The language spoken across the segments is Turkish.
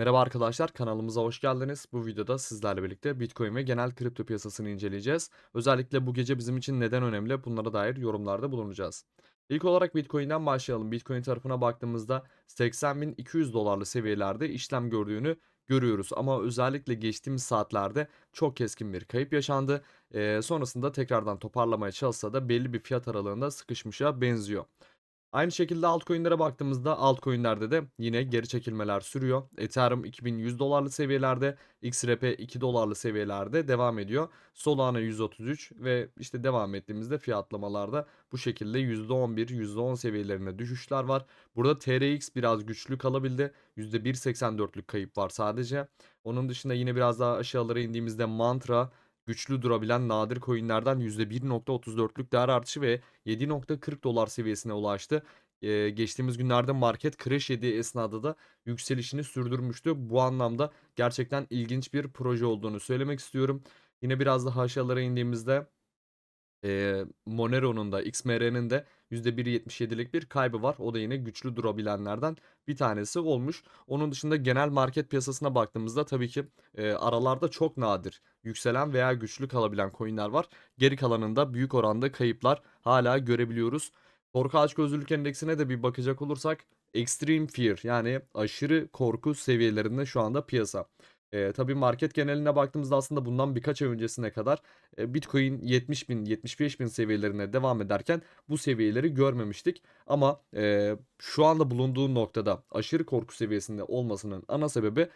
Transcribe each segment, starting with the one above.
Merhaba arkadaşlar, kanalımıza hoş geldiniz. Bu videoda sizlerle birlikte Bitcoin ve genel kripto piyasasını inceleyeceğiz. Özellikle bu gece bizim için neden önemli bunlara dair yorumlarda bulunacağız. İlk olarak Bitcoin'den başlayalım. Bitcoin tarafına baktığımızda 80.200 dolarlı seviyelerde işlem gördüğünü görüyoruz. Ama özellikle geçtiğimiz saatlerde çok keskin bir kayıp yaşandı. Ee, sonrasında tekrardan toparlamaya çalışsa da belli bir fiyat aralığında sıkışmışa benziyor. Aynı şekilde altcoin'lere baktığımızda altcoin'lerde de yine geri çekilmeler sürüyor. Ethereum 2100 dolarlı seviyelerde, XRP 2 dolarlı seviyelerde devam ediyor. Solana 133 ve işte devam ettiğimizde fiyatlamalarda bu şekilde %11, %10 seviyelerine düşüşler var. Burada TRX biraz güçlü kalabildi. %1.84'lük kayıp var sadece. Onun dışında yine biraz daha aşağılara indiğimizde Mantra güçlü durabilen nadir coinlerden %1.34'lük değer artışı ve 7.40 dolar seviyesine ulaştı. Ee, geçtiğimiz günlerde market crash yediği esnada da yükselişini sürdürmüştü. Bu anlamda gerçekten ilginç bir proje olduğunu söylemek istiyorum. Yine biraz daha aşağılara indiğimizde Eee, Monero'nun da XMR'nin de %1.77'lik bir kaybı var. O da yine güçlü durabilenlerden bir tanesi olmuş. Onun dışında genel market piyasasına baktığımızda tabii ki eee, aralarda çok nadir yükselen veya güçlü kalabilen coinler var. Geri kalanında büyük oranda kayıplar hala görebiliyoruz. Korku açgözlülük endeksine de bir bakacak olursak Extreme Fear yani aşırı korku seviyelerinde şu anda piyasa. Eee, tabii market geneline baktığımızda aslında bundan birkaç ay öncesine kadar e, Bitcoin 70 bin, 75 bin seviyelerine devam ederken bu seviyeleri görmemiştik. Ama e, şu anda bulunduğu noktada aşırı korku seviyesinde olmasının ana sebebi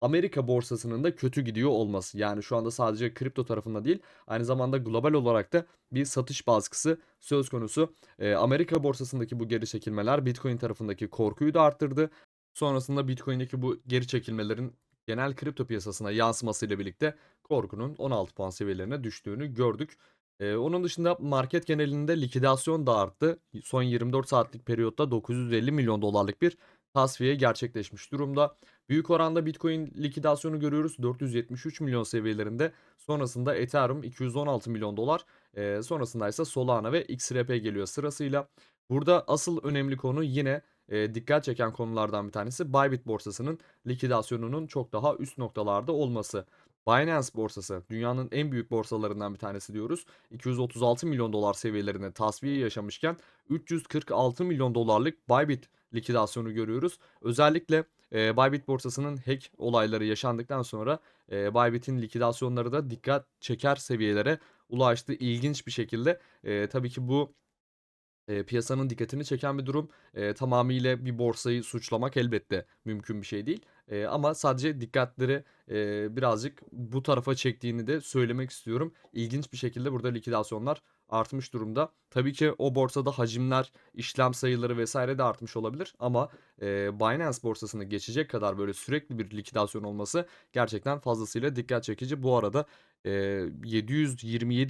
Amerika borsasının da kötü gidiyor olması. Yani şu anda sadece kripto tarafında değil, aynı zamanda global olarak da bir satış baskısı söz konusu. E, Amerika borsasındaki bu geri çekilmeler Bitcoin tarafındaki korkuyu da arttırdı. Sonrasında Bitcoin'deki bu geri çekilmelerin genel kripto piyasasına yansımasıyla birlikte korkunun 16 puan seviyelerine düştüğünü gördük. Ee, onun dışında market genelinde likidasyon da arttı. Son 24 saatlik periyotta 950 milyon dolarlık bir tasfiye gerçekleşmiş durumda. Büyük oranda Bitcoin likidasyonu görüyoruz 473 milyon seviyelerinde. Sonrasında Ethereum 216 milyon dolar. Ee, sonrasında ise Solana ve XRP geliyor sırasıyla. Burada asıl önemli konu yine e, dikkat çeken konulardan bir tanesi Bybit borsasının likidasyonunun çok daha üst noktalarda olması. Binance borsası dünyanın en büyük borsalarından bir tanesi diyoruz. 236 milyon dolar seviyelerine tasfiye yaşamışken 346 milyon dolarlık Bybit likidasyonu görüyoruz. Özellikle e, Bybit borsasının hack olayları yaşandıktan sonra e, Bybit'in likidasyonları da dikkat çeker seviyelere ulaştı ilginç bir şekilde. E, tabii ki bu Eee, piyasanın dikkatini çeken bir durum. Eee, tamamıyla bir borsayı suçlamak elbette mümkün bir şey değil. Eee, ama sadece dikkatleri, eee, birazcık bu tarafa çektiğini de söylemek istiyorum. İlginç bir şekilde burada likidasyonlar artmış durumda. Tabii ki o borsada hacimler, işlem sayıları vesaire de artmış olabilir ama, eee, Binance borsasını geçecek kadar böyle sürekli bir likidasyon olması gerçekten fazlasıyla dikkat çekici. Bu arada, eee,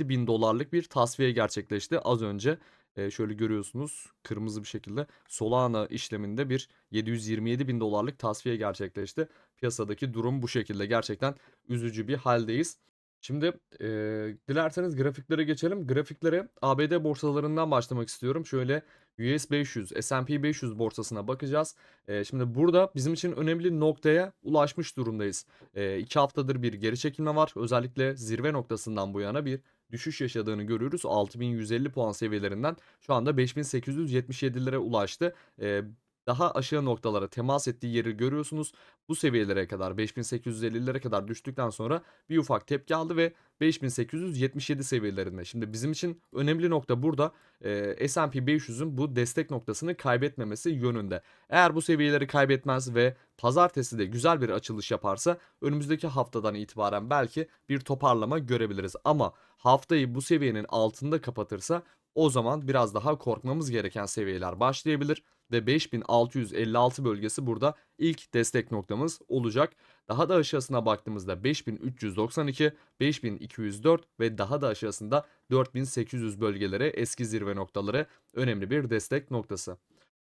bin dolarlık bir tasfiye gerçekleşti az önce. Eee, şöyle görüyorsunuz kırmızı bir şekilde Solana işleminde bir 727 bin dolarlık tasfiye gerçekleşti. Piyasadaki durum bu şekilde. Gerçekten üzücü bir haldeyiz. Şimdi eee, dilerseniz grafiklere geçelim. Grafiklere ABD borsalarından başlamak istiyorum. Şöyle US 500, S&P 500 borsasına bakacağız. Eee, şimdi burada bizim için önemli noktaya ulaşmış durumdayız. Eee 2 haftadır bir geri çekilme var. Özellikle zirve noktasından bu yana bir düşüş yaşadığını görüyoruz. 6150 puan seviyelerinden şu anda 5877'lere ulaştı. Eee, daha aşağı noktalara temas ettiği yeri görüyorsunuz. Bu seviyelere kadar 5850'lere kadar düştükten sonra bir ufak tepki aldı ve 5877 seviyelerinde. Şimdi bizim için önemli nokta burada e, S&P 500'ün bu destek noktasını kaybetmemesi yönünde. Eğer bu seviyeleri kaybetmez ve pazartesi de güzel bir açılış yaparsa önümüzdeki haftadan itibaren belki bir toparlama görebiliriz. Ama haftayı bu seviyenin altında kapatırsa o zaman biraz daha korkmamız gereken seviyeler başlayabilir ve 5656 bölgesi burada ilk destek noktamız olacak. Daha da aşağısına baktığımızda 5392, 5204 ve daha da aşağısında 4800 bölgelere eski zirve noktaları önemli bir destek noktası.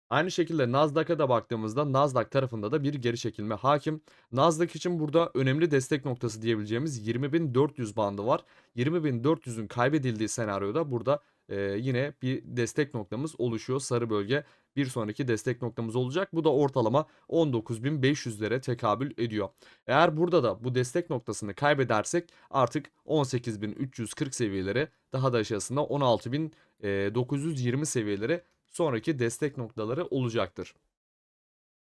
Aynı şekilde Nasdaq'a da baktığımızda Nasdaq tarafında da bir geri çekilme hakim. Nasdaq için burada önemli destek noktası diyebileceğimiz 20.400 bandı var. 20.400'ün kaybedildiği senaryoda burada e, yine bir destek noktamız oluşuyor. Sarı bölge bir sonraki destek noktamız olacak. Bu da ortalama 19.500'lere tekabül ediyor. Eğer burada da bu destek noktasını kaybedersek artık 18.340 seviyeleri daha da aşağısında 16.920 seviyeleri sonraki destek noktaları olacaktır.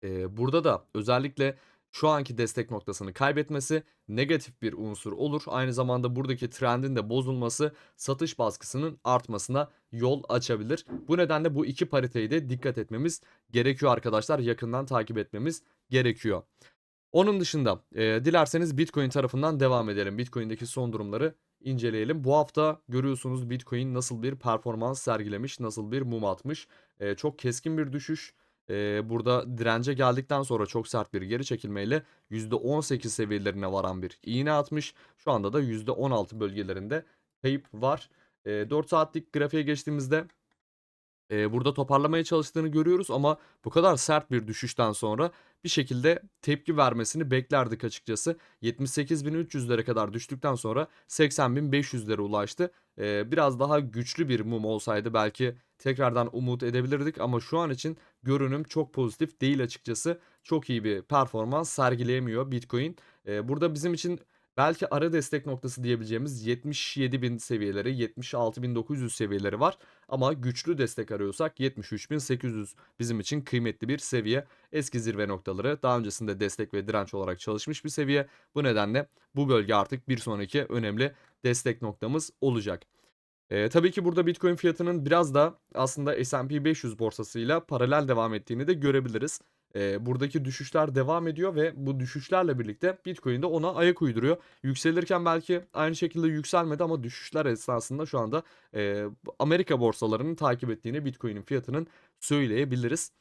Ee, burada da özellikle şu anki destek noktasını kaybetmesi negatif bir unsur olur. Aynı zamanda buradaki trendin de bozulması satış baskısının artmasına yol açabilir. Bu nedenle bu iki pariteyi de dikkat etmemiz gerekiyor arkadaşlar. Yakından takip etmemiz gerekiyor. Onun dışında e, dilerseniz Bitcoin tarafından devam edelim. Bitcoin'deki son durumları inceleyelim. Bu hafta görüyorsunuz Bitcoin nasıl bir performans sergilemiş, nasıl bir mum atmış. E, çok keskin bir düşüş. Burada dirence geldikten sonra çok sert bir geri çekilmeyle %18 seviyelerine varan bir iğne atmış. Şu anda da %16 bölgelerinde kayıp var. E, 4 saatlik grafiğe geçtiğimizde e, burada toparlamaya çalıştığını görüyoruz ama bu kadar sert bir düşüşten sonra bir şekilde tepki vermesini beklerdik açıkçası. 78.300'lere kadar düştükten sonra 80.500'lere ulaştı. E, biraz daha güçlü bir mum olsaydı belki tekrardan umut edebilirdik ama şu an için görünüm çok pozitif değil açıkçası. Çok iyi bir performans sergileyemiyor Bitcoin. E, burada bizim için Belki ara destek noktası diyebileceğimiz 77.000 seviyeleri, 76.900 seviyeleri var. Ama güçlü destek arıyorsak 73.800 bizim için kıymetli bir seviye. Eski zirve noktaları daha öncesinde destek ve direnç olarak çalışmış bir seviye. Bu nedenle bu bölge artık bir sonraki önemli destek noktamız olacak. Ee, tabii ki burada Bitcoin fiyatının biraz da aslında S&P 500 borsasıyla paralel devam ettiğini de görebiliriz. Ee, buradaki düşüşler devam ediyor ve bu düşüşlerle birlikte Bitcoin de ona ayak uyduruyor. Yükselirken belki aynı şekilde yükselmedi ama düşüşler esnasında şu anda e, Amerika borsalarının takip ettiğini Bitcoin'in fiyatının söyleyebiliriz.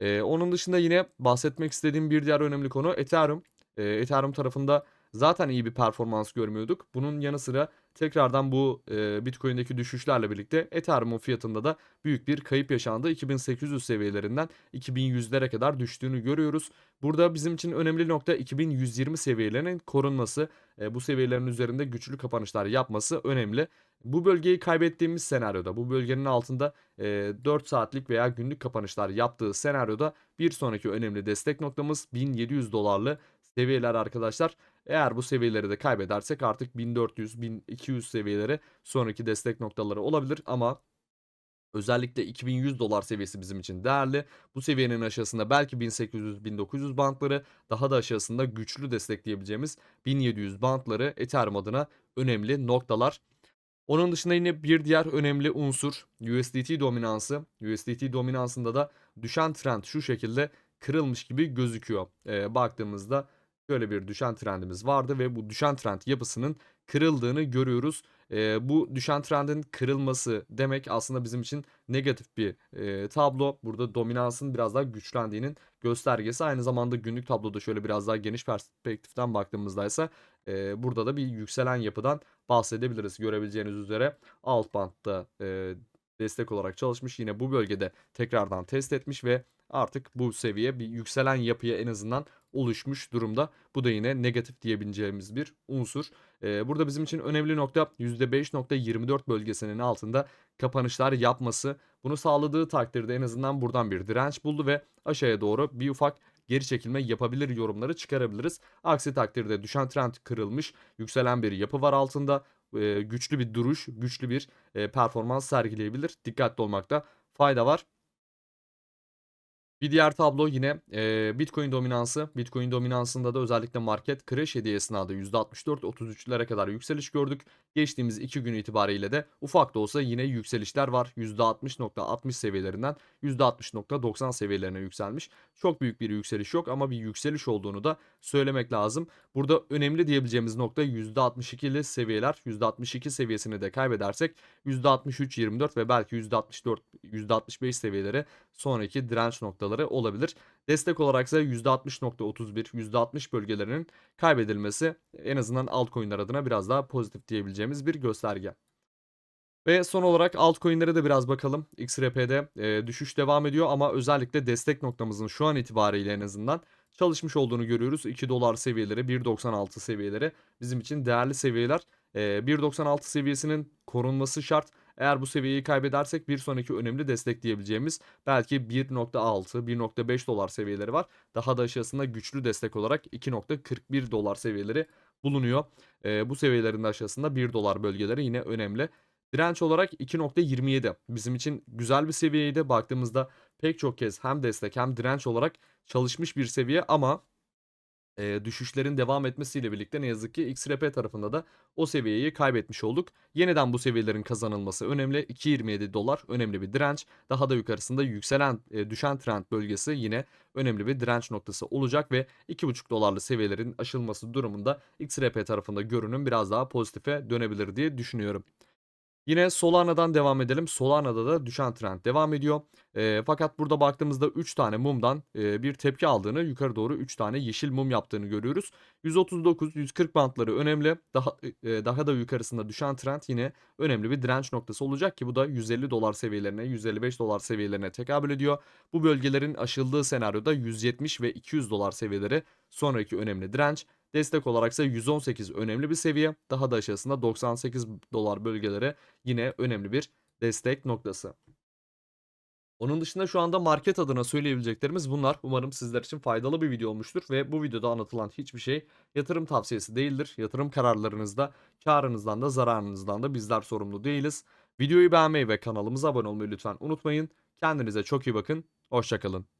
E, onun dışında yine bahsetmek istediğim bir diğer önemli konu Ethereum. E, Ethereum tarafında zaten iyi bir performans görmüyorduk. Bunun yanı sıra tekrardan bu e, Bitcoin'deki düşüşlerle birlikte Ethereum'un fiyatında da büyük bir kayıp yaşandı. 2800 seviyelerinden 2100'lere kadar düştüğünü görüyoruz. Burada bizim için önemli nokta 2120 seviyelerinin korunması. E, bu seviyelerin üzerinde güçlü kapanışlar yapması önemli. Bu bölgeyi kaybettiğimiz senaryoda bu bölgenin altında e, 4 saatlik veya günlük kapanışlar yaptığı senaryoda bir sonraki önemli destek noktamız 1700 dolarlı seviyeler arkadaşlar. Eğer bu seviyeleri de kaybedersek artık 1400-1200 seviyeleri sonraki destek noktaları olabilir ama Özellikle 2100 dolar seviyesi bizim için değerli. Bu seviyenin aşağısında belki 1800-1900 bantları, daha da aşağısında güçlü destekleyebileceğimiz 1700 bantları Ethereum adına önemli noktalar. Onun dışında yine bir diğer önemli unsur USDT dominansı. USDT dominansında da düşen trend şu şekilde kırılmış gibi gözüküyor. Ee, baktığımızda Böyle bir düşen trendimiz vardı ve bu düşen trend yapısının kırıldığını görüyoruz. E, bu düşen trendin kırılması demek aslında bizim için negatif bir e, tablo. Burada dominansın biraz daha güçlendiğinin göstergesi. Aynı zamanda günlük tabloda şöyle biraz daha geniş perspektiften baktığımızda ise e, burada da bir yükselen yapıdan bahsedebiliriz. Görebileceğiniz üzere alt bantta e, destek olarak çalışmış. Yine bu bölgede tekrardan test etmiş ve artık bu seviye bir yükselen yapıya en azından oluşmuş durumda. Bu da yine negatif diyebileceğimiz bir unsur. Ee, burada bizim için önemli nokta %5.24 bölgesinin altında kapanışlar yapması. Bunu sağladığı takdirde en azından buradan bir direnç buldu ve aşağıya doğru bir ufak geri çekilme yapabilir yorumları çıkarabiliriz. Aksi takdirde düşen trend kırılmış, yükselen bir yapı var altında. Ee, güçlü bir duruş, güçlü bir e, performans sergileyebilir. Dikkatli olmakta fayda var. Bir diğer tablo yine e, Bitcoin dominansı. Bitcoin dominansında da özellikle market crash hediye esnada %64-33'lere kadar yükseliş gördük. Geçtiğimiz 2 gün itibariyle de ufak da olsa yine yükselişler var. %60.60 seviyelerinden %60.90 seviyelerine yükselmiş. Çok büyük bir yükseliş yok ama bir yükseliş olduğunu da söylemek lazım. Burada önemli diyebileceğimiz nokta %62'li seviyeler. %62 seviyesini de kaybedersek %63-24 ve belki %64 %65 seviyeleri sonraki direnç noktaları olabilir. Destek olarak ise %60.31, %60 bölgelerinin kaybedilmesi en azından altcoin'ler adına biraz daha pozitif diyebileceğimiz bir gösterge. Ve son olarak altcoin'lere de biraz bakalım. XRP'de e, düşüş devam ediyor ama özellikle destek noktamızın şu an itibariyle en azından çalışmış olduğunu görüyoruz. 2 dolar seviyeleri, 1.96 seviyeleri bizim için değerli seviyeler. E, 1.96 seviyesinin korunması şart. Eğer bu seviyeyi kaybedersek bir sonraki önemli destek diyebileceğimiz belki 1.6, 1.5 dolar seviyeleri var. Daha da aşağısında güçlü destek olarak 2.41 dolar seviyeleri bulunuyor. Ee, bu seviyelerin aşağısında 1 dolar bölgeleri yine önemli. Direnç olarak 2.27 bizim için güzel bir seviyeydi. Baktığımızda pek çok kez hem destek hem direnç olarak çalışmış bir seviye ama e, düşüşlerin devam etmesiyle birlikte ne yazık ki XRP tarafında da o seviyeyi kaybetmiş olduk. Yeniden bu seviyelerin kazanılması önemli. 2.27 dolar önemli bir direnç. Daha da yukarısında yükselen e, düşen trend bölgesi yine önemli bir direnç noktası olacak ve 2.5 dolarlı seviyelerin aşılması durumunda XRP tarafında görünüm biraz daha pozitife dönebilir diye düşünüyorum. Yine Solana'dan devam edelim. Solana'da da düşen trend devam ediyor. Eee, fakat burada baktığımızda 3 tane mumdan eee, bir tepki aldığını, yukarı doğru 3 tane yeşil mum yaptığını görüyoruz. 139-140 bantları önemli. Daha eee, daha da yukarısında düşen trend yine önemli bir direnç noktası olacak ki bu da 150 dolar seviyelerine, 155 dolar seviyelerine tekabül ediyor. Bu bölgelerin aşıldığı senaryoda 170 ve 200 dolar seviyeleri sonraki önemli direnç. Destek olarak ise 118 önemli bir seviye. Daha da aşağısında 98 dolar bölgeleri yine önemli bir destek noktası. Onun dışında şu anda market adına söyleyebileceklerimiz bunlar. Umarım sizler için faydalı bir video olmuştur ve bu videoda anlatılan hiçbir şey yatırım tavsiyesi değildir. Yatırım kararlarınızda karınızdan da zararınızdan da bizler sorumlu değiliz. Videoyu beğenmeyi ve kanalımıza abone olmayı lütfen unutmayın. Kendinize çok iyi bakın. Hoşçakalın.